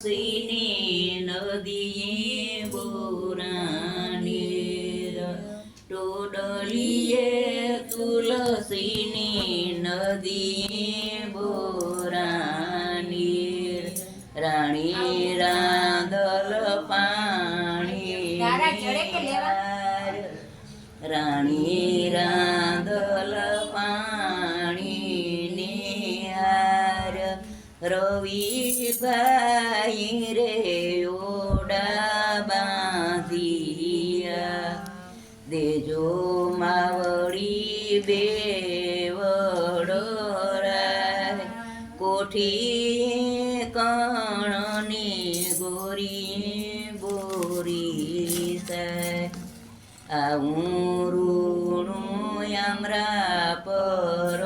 તુલસીની નદીએ બોરાની ટોડલીએ તુલસીની નદીએ બોરાની રાણી રાંદલ પાણી રાણી રાંદલ রবি বাই রে ওডা বাঁধিয়া দেজো মাবড়ি বেড়ো রায় কোঠি কণনি গরি বরি আউরু আমরা পর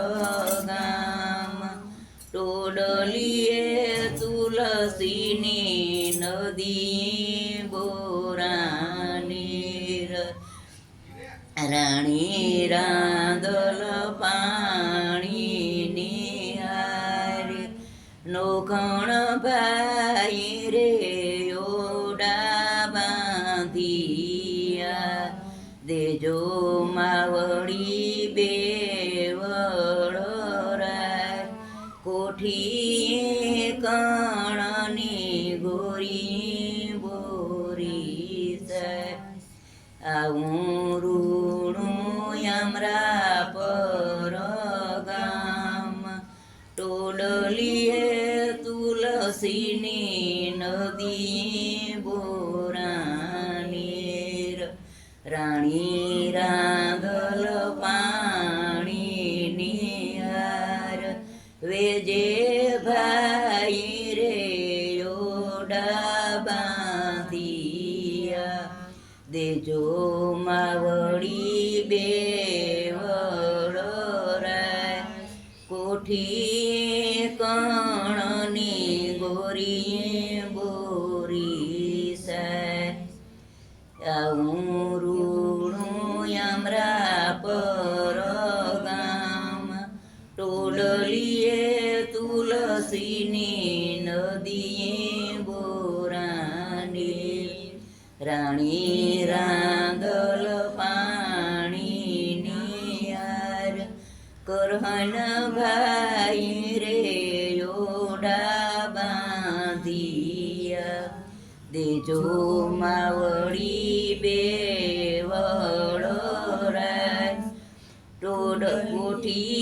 ટોડલીએ તુલસીની નદી બોરાની રાણી રાંદલ પાણીની હારે. નોખણ ભાઈ રે ઓડા બાંધિયા. દેજો માવડી બેવડો કોઠી કણની ગોરી બોરી આવું રૂણું યમરા પર ગામ. ટોડલીએ તુલસીની નદી બોરાની રાણી যে ভাই রে বাঁধিয়া দেজো মাবড়ি বেহর কোঠি কণনি গরিয়ে বরিষা আউরু নদিয়ে বোরানি রানী রাগল পানি নিয়ার। করহন ভাই রে ওডা বাঁধিয়া। দেজো মাওড়ি বেড় রায়। টোড উঠি